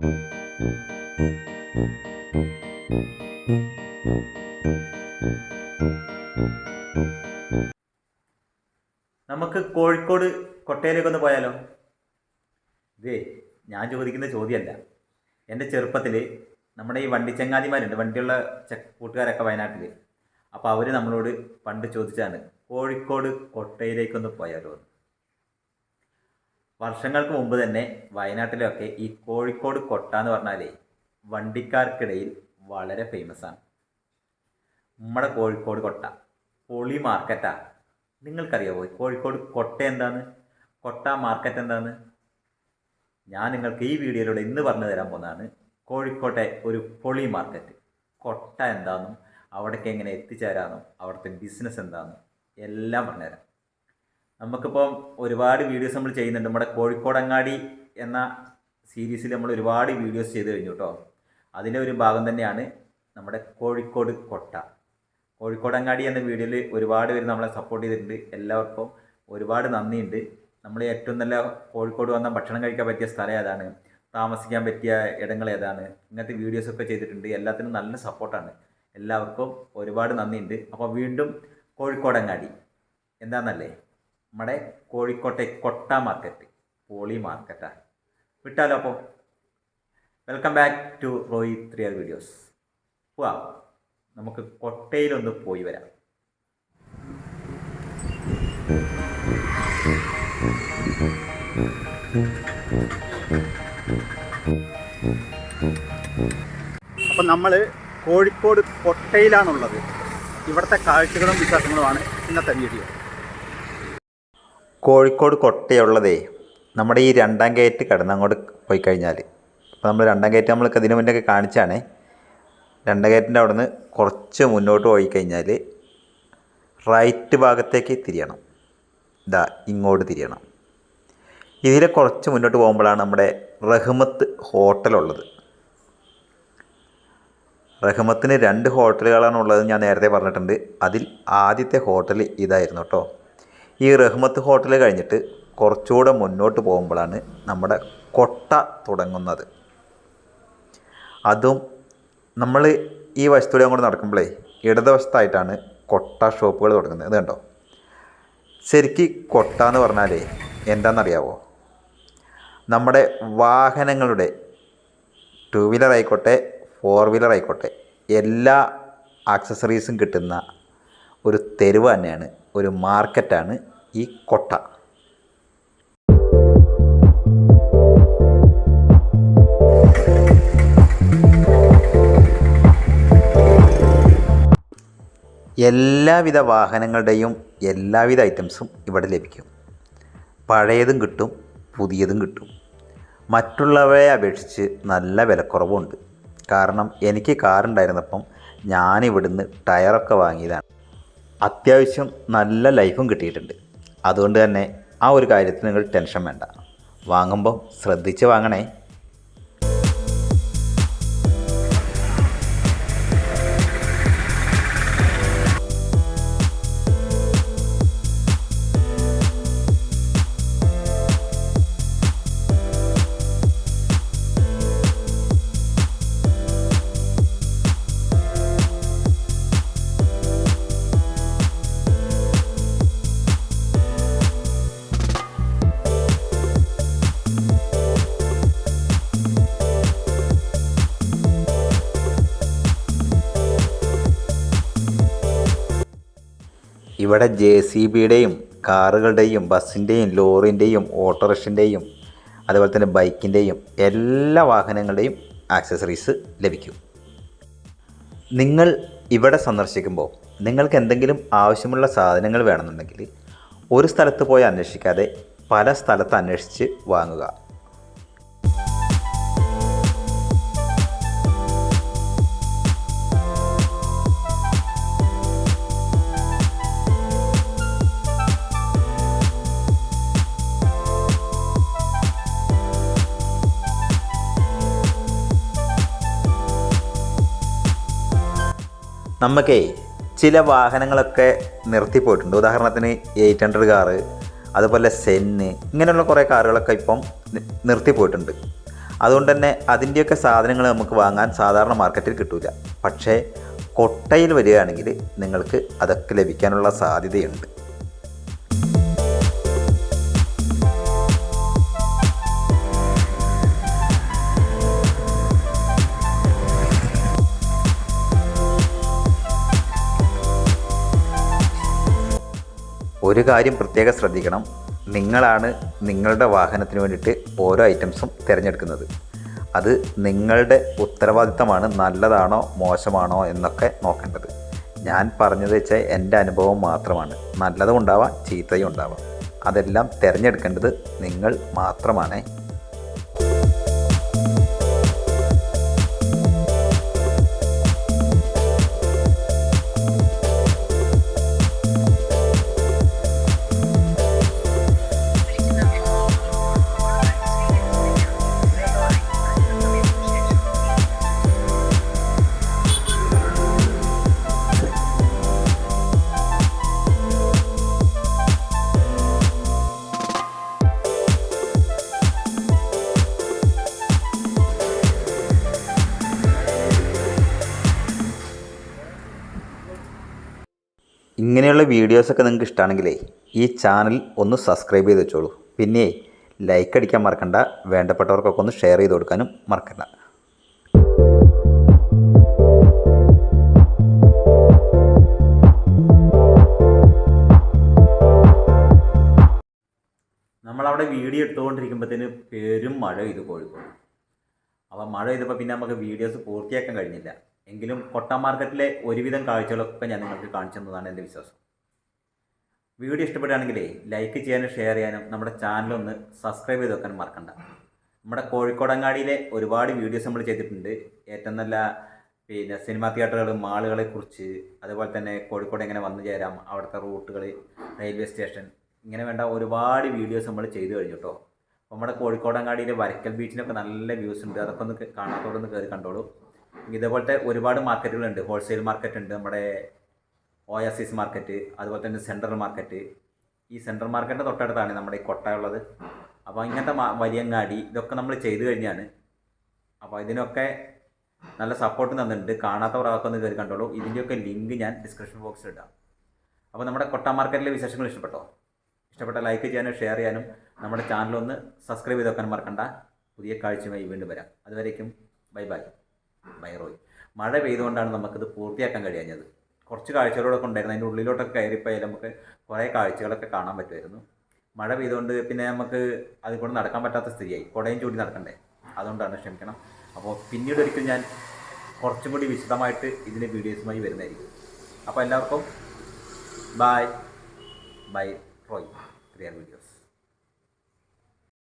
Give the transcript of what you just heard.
നമുക്ക് കോഴിക്കോട് കൊട്ടയിലേക്ക് ഒന്ന് പോയാലോ? ഇതേ ഞാൻ ചോദിക്കുന്ന ചോദ്യമല്ല. എന്റെ ചെറുപ്പത്തിൽ നമ്മുടെ ഈ വണ്ടി ചങ്ങാതിമാരുണ്ട് വണ്ടിയുള്ള ചെ കൂട്ടുകാരൊക്കെ വയനാട്ടിൽ അപ്പോൾ അവർ നമ്മളോട് പണ്ട് ചോദിച്ചാണ് കോഴിക്കോട് കൊട്ടയിലേക്കൊന്ന് പോയാലോ വർഷങ്ങൾക്ക് മുമ്പ് തന്നെ വയനാട്ടിലൊക്കെ ഈ കോഴിക്കോട് കൊട്ട എന്ന് പറഞ്ഞാലേ വണ്ടിക്കാർക്കിടയിൽ വളരെ ഫേമസ് ആണ്. നമ്മുടെ കോഴിക്കോട് കൊട്ട പൊളി മാർക്കറ്റാ നിങ്ങൾക്കറിയാവോ കോഴിക്കോട് കൊട്ട എന്താണ്? കൊട്ട മാർക്കറ്റ് എന്താണ്? ഞാൻ നിങ്ങൾക്ക് ഈ വീഡിയോയിലൂടെ ഇന്ന് പറഞ്ഞു തരാൻ പോകുന്നതാണ് കോഴിക്കോട്ടെ ഒരു പൊളി മാർക്കറ്റ് കൊട്ട എന്താണെന്നും അവിടേക്ക് എങ്ങനെ എത്തിച്ചേരാമെന്നും അവിടുത്തെ ബിസിനസ് എന്താണെന്നും എല്ലാം പറഞ്ഞുതരാം നമുക്കിപ്പം ഒരുപാട് വീഡിയോസ് നമ്മൾ ചെയ്യുന്നുണ്ട്. നമ്മുടെ കോഴിക്കോടങ്ങാടി എന്ന സീരീസിൽ നമ്മൾ ഒരുപാട് വീഡിയോസ് ചെയ്ത് കഴിഞ്ഞു കേട്ടോ അതിന്റെ ഒരു ഭാഗം തന്നെയാണ് നമ്മുടെ കോഴിക്കോട് കൊട്ട. കോഴിക്കോടങ്ങാടി എന്ന വീഡിയോയിൽ ഒരുപാട് പേര് നമ്മളെ സപ്പോർട്ട് ചെയ്തിട്ടുണ്ട്. എല്ലാവർക്കും ഒരുപാട് നന്ദിയുണ്ട്. നമ്മൾ ഏറ്റവും നല്ല കോഴിക്കോട് വന്ന ഭക്ഷണം കഴിക്കാൻ പറ്റിയ സ്ഥലം ഏതാണ്? താമസിക്കാൻ പറ്റിയ ഇടങ്ങൾ ഏതാണ്? ഇങ്ങനത്തെ വീഡിയോസൊക്കെ ചെയ്തിട്ടുണ്ട്. എല്ലാത്തിനും നല്ല സപ്പോർട്ടാണ് എല്ലാവർക്കും ഒരുപാട് നന്ദിയുണ്ട്. അപ്പോൾ വീണ്ടും കോഴിക്കോടങ്ങാടി. എന്താണെന്നല്ലേ നമ്മുടെ കോഴിക്കോട്ടെ കൊട്ട മാർക്കറ്റ് പോളി മാർക്കറ്റാണ് വിട്ടാലോ അപ്പോൾ വെൽക്കം ബാക്ക് ടു റോയി ത്രിയർ വീഡിയോസ് പോവാം. നമുക്ക് കൊട്ടയിലൊന്ന് പോയി വരാം. അപ്പം നമ്മൾ കോഴിക്കോട് കൊട്ടയിലാണുള്ളത്. ഇവിടുത്തെ കാഴ്ചകളും വിശ്വാസങ്ങളുമാണ് ഇന്നത്തെ വീഡിയോ കോഴിക്കോട് കൊട്ടയുള്ളതേ നമ്മുടെ ഈ രണ്ടാം ഗേറ്റ് കടന്ന് അങ്ങോട്ട് പോയി കഴിഞ്ഞാൽ അപ്പോൾ നമ്മൾ രണ്ടാം ഗേറ്റ് നമ്മൾക്ക് ഇതിനു മുന്നേ ഒക്കെ കാണിച്ചാണ്. രണ്ടാം ഗേറ്റിന്റെ അവിടെ നിന്ന് കുറച്ച് മുന്നോട്ട് പോയി കഴിഞ്ഞാൽ റൈറ്റ് ഭാഗത്തേക്ക് തിരിയണം. ഇതാ ഇങ്ങോട്ട് തിരിയണം. ഇതിൽ കുറച്ച് മുന്നോട്ട് പോകുമ്പോഴാണ് നമ്മുടെ റഹ്മത്ത് ഹോട്ടലുള്ളത് റഹ്മത്തിന് രണ്ട് ഹോട്ടലുകളാണ് ഉള്ളത് ഞാൻ നേരത്തെ പറഞ്ഞിട്ടുണ്ട്. അതിൽ ആദ്യത്തെ ഹോട്ടൽ ഇതായിരുന്നു കേട്ടോ ഈ റഹ്മത്ത് ഹോട്ടൽ കഴിഞ്ഞിട്ട് കുറച്ചുകൂടെ മുന്നോട്ട് പോകുമ്പോഴാണ് നമ്മുടെ കൊട്ട തുടങ്ങുന്നത്. അതും നമ്മൾ ഈ വശത്തൂടെ അങ്ങോട്ട് നടക്കുമ്പോഴേ ഇടതുവശത്തായിട്ടാണ് കൊട്ട ഷോപ്പുകൾ തുടങ്ങുന്നത്. ഇത് കണ്ടോ? ശരിക്ക് കൊട്ട എന്ന് പറഞ്ഞാലേ എന്താണെന്നറിയാവോ? നമ്മുടെ വാഹനങ്ങളുടെ ടു വീലർ ആയിക്കോട്ടെ ഫോർ വീലർ ആയിക്കോട്ടെ എല്ലാ ആക്സസറീസും കിട്ടുന്ന ഒരു തെരുവ് തന്നെയാണ് ഒരു മാർക്കറ്റാണ് ഈ കൊട്ട. എല്ലാവിധ വാഹനങ്ങളുടെയും എല്ലാവിധ ഐറ്റംസും ഇവിടെ ലഭിക്കും. പഴയതും കിട്ടും പുതിയതും കിട്ടും. മറ്റുള്ളവയെ അപേക്ഷിച്ച് നല്ല വിലക്കുറവുണ്ട്. കാരണം എനിക്ക് കാറുണ്ടായിരുന്നപ്പം ഞാനിവിടുന്ന് ടയറൊക്കെ വാങ്ങിയതാണ്. അത്യാവശ്യം നല്ല ലൈഫും കിട്ടിയിട്ടുണ്ട്. അതുകൊണ്ട് തന്നെ ആ ഒരു കാര്യത്തിൽ നിങ്ങൾ ടെൻഷൻ വേണ്ട. വാങ്ങുമ്പോൾ ശ്രദ്ധിച്ച് വാങ്ങണേ. ഇവിടെ ജെ സി ബിയുടെയും കാറുകളുടെയും ബസ്സിന്റെയും ലോറിന്റെയും ഓട്ടോറിക്ഷന്റെയും അതുപോലെ തന്നെ ബൈക്കിന്റെയും എല്ലാ വാഹനങ്ങളുടെയും ആക്സസറീസ് ലഭിക്കും. നിങ്ങൾ ഇവിടെ സന്ദർശിക്കുമ്പോൾ നിങ്ങൾക്ക് എന്തെങ്കിലും ആവശ്യമുള്ള സാധനങ്ങൾ വേണമെന്നുണ്ടെങ്കിൽ ഒരു സ്ഥലത്ത് പോയി അന്വേഷിക്കാതെ പല സ്ഥലത്ത് അന്വേഷിച്ച് വാങ്ങുക. നമുക്കേ ചില വാഹനങ്ങളൊക്കെ നിർത്തിപ്പോയിട്ടുണ്ട് ഉദാഹരണത്തിന് എയ്റ്റ് ഹൺഡ്രഡ് കാറ് അതുപോലെ സെന്ന് ഇങ്ങനെയുള്ള കുറേ കാറുകളൊക്കെ ഇപ്പം നിർത്തി നിർത്തിപ്പോയിട്ടുണ്ട് അതുകൊണ്ട് തന്നെ അതിന്റെയൊക്കെ സാധനങ്ങൾ നമുക്ക് വാങ്ങാൻ സാധാരണ മാർക്കറ്റിൽ കിട്ടില്ല പക്ഷേ കൊട്ടയിൽ വരികയാണെങ്കിൽ നിങ്ങൾക്ക് അതൊക്കെ ലഭിക്കാനുള്ള സാധ്യതയുണ്ട്. ഒരു കാര്യം പ്രത്യേകം ശ്രദ്ധിക്കണം. നിങ്ങളാണ് നിങ്ങളുടെ വാഹനത്തിന് വേണ്ടിയിട്ട് ഓരോ ഐറ്റംസും തിരഞ്ഞെടുക്കുന്നത്. അത് നിങ്ങളുടെ ഉത്തരവാദിത്തമാണ് നല്ലതാണോ മോശമാണോ എന്നൊക്കെ നോക്കേണ്ടത്. ഞാൻ പറഞ്ഞത് വെച്ചാൽ എന്റെ അനുഭവം മാത്രമാണ്. നല്ലതും ഉണ്ടാവാം ചീത്തയും ഉണ്ടാവാം. അതെല്ലാം തിരഞ്ഞെടുക്കേണ്ടത് നിങ്ങൾ മാത്രമാണ്. ഇങ്ങനെയുള്ള വീഡിയോസൊക്കെ നിങ്ങൾക്ക് ഇഷ്ടമാണെങ്കിലേ ഈ ചാനൽ ഒന്ന് സബ്സ്ക്രൈബ് ചെയ്ത് വെച്ചോളൂ. പിന്നെ ലൈക്ക് അടിക്കാൻ മറക്കണ്ട. വേണ്ടപ്പെട്ടവർക്കൊക്കെ ഒന്ന് ഷെയർ ചെയ്ത് കൊടുക്കാനും മറക്കണ്ട. നമ്മളവിടെ വീഡിയോ എടുത്തുകൊണ്ടിരിക്കുമ്പോഴത്തേന് പേരും മഴ പെയ്തു കോഴിക്കോട്. അപ്പോൾ മഴ പെയ്തപ്പോൾ പിന്നെ നമുക്ക് വീഡിയോസ് പൂർത്തിയാക്കാൻ കഴിഞ്ഞില്ല. എങ്കിലും കൊട്ട മാർക്കറ്റിലെ ഒരുവിധം കാഴ്ചകളൊക്കെ ഞാൻ നിങ്ങൾക്ക് കാണിച്ചു തന്നതാണ് എന്റെ വിശ്വാസം. വീഡിയോ ഇഷ്ടപ്പെടുകയാണെങ്കിലേ ലൈക്ക് ചെയ്യാനും ഷെയർ ചെയ്യാനും നമ്മുടെ ചാനൽ ഒന്ന് സബ്സ്ക്രൈബ് ചെയ്ത് വെക്കാനും മറക്കണ്ട. നമ്മുടെ കോഴിക്കോടങ്ങാടിയിലെ ഒരുപാട് വീഡിയോസ് നമ്മൾ ചെയ്തിട്ടുണ്ട്. ഏറ്റവും നല്ല പിന്നെ സിനിമാ തിയേറ്ററുകൾ മാളുകളെ കുറിച്ച് അതുപോലെ തന്നെ കോഴിക്കോട് എങ്ങനെ വന്നു ചേരാം അവിടുത്തെ റൂട്ടുകൾ റെയിൽവേ സ്റ്റേഷൻ ഇങ്ങനെ വേണ്ട ഒരുപാട് വീഡിയോസ് നമ്മൾ ചെയ്തു കഴിഞ്ഞു കേട്ടോ അപ്പോൾ നമ്മുടെ കോഴിക്കോടങ്ങാടിയിലെ വരക്കൽ ബീച്ചിനൊക്കെ നല്ല വ്യൂസ് ഉണ്ട്. അതൊക്കെ ഒന്ന് കാണാത്തോടൊന്ന് കയറി കണ്ടോളൂ. ഇതേപോലത്തെ ഒരുപാട് മാർക്കറ്റുകളുണ്ട്. ഹോൾസെയിൽ മാർക്കറ്റ് ഉണ്ട് നമ്മുടെ ഒയാസിസ് മാർക്കറ്റ് അതുപോലെ തന്നെ സെൻട്രൽ മാർക്കറ്റ്. ഈ സെൻട്രൽ മാർക്കറ്റിന്റെ തൊട്ടടുത്താണ് നമ്മുടെ ഈ കൊട്ട ഉള്ളത്. അപ്പോൾ ഇങ്ങനത്തെ വലിയങ്ങാടി ഇതൊക്കെ നമ്മൾ ചെയ്തു കഴിഞ്ഞാണ്. അപ്പോൾ ഇതിനൊക്കെ നല്ല സപ്പോർട്ട് തന്നിട്ടുണ്ട്. കാണാത്തവർ അതൊക്കെ ഒന്ന് കയറി കണ്ടോളൂ. ഇതിന്റെയൊക്കെ ലിങ്ക് ഞാൻ ഡിസ്ക്രിപ്ഷൻ ബോക്സിൽ ഇടാം. അപ്പോൾ നമ്മുടെ കൊട്ട മാർക്കറ്റിലെ വിശേഷങ്ങൾ ഇഷ്ടപ്പെട്ടോ? ഇഷ്ടപ്പെട്ട ലൈക്ക് ചെയ്യാനും ഷെയർ ചെയ്യാനും നമ്മുടെ ചാനൽ ഒന്ന് സബ്സ്ക്രൈബ് ചെയ്ത് വെക്കാൻ മറക്കണ്ട. പുതിയ കാഴ്ചയുമായി വീണ്ടും വരാം. അതുവരേക്കും ബൈ ബൈ ബൈ റോയ് മഴ പെയ്തുകൊണ്ടാണ് നമുക്കിത് പൂർത്തിയാക്കാൻ കഴിയാഞ്ഞത്. കുറച്ച് കാഴ്ചകളോടൊക്കെ ഉണ്ടായിരുന്നു. അതിന്റെ ഉള്ളിലോട്ടൊക്കെ കയറിപ്പോയാൽ നമുക്ക് കുറേ കാഴ്ചകളൊക്കെ കാണാൻ പറ്റുമായിരുന്നു. മഴ പെയ്തുകൊണ്ട് പിന്നെ നമുക്ക് അതിൽ കൂടെ നടക്കാൻ പറ്റാത്ത സ്ഥിതിയായി. കുടയും ചൂടി നടക്കണ്ടേ? അതുകൊണ്ടാണ് ക്ഷമിക്കണം. അപ്പോൾ പിന്നീട് ഒരിക്കൽ ഞാൻ കുറച്ചും കൂടി വിശദമായിട്ട് ഇതിന്റെ വീഡിയോസുമായി വരുന്നതായിരിക്കും. അപ്പോൾ എല്ലാവർക്കും ബൈ ബൈ. റോയ്. ക്രിയർ വീഡിയോസ്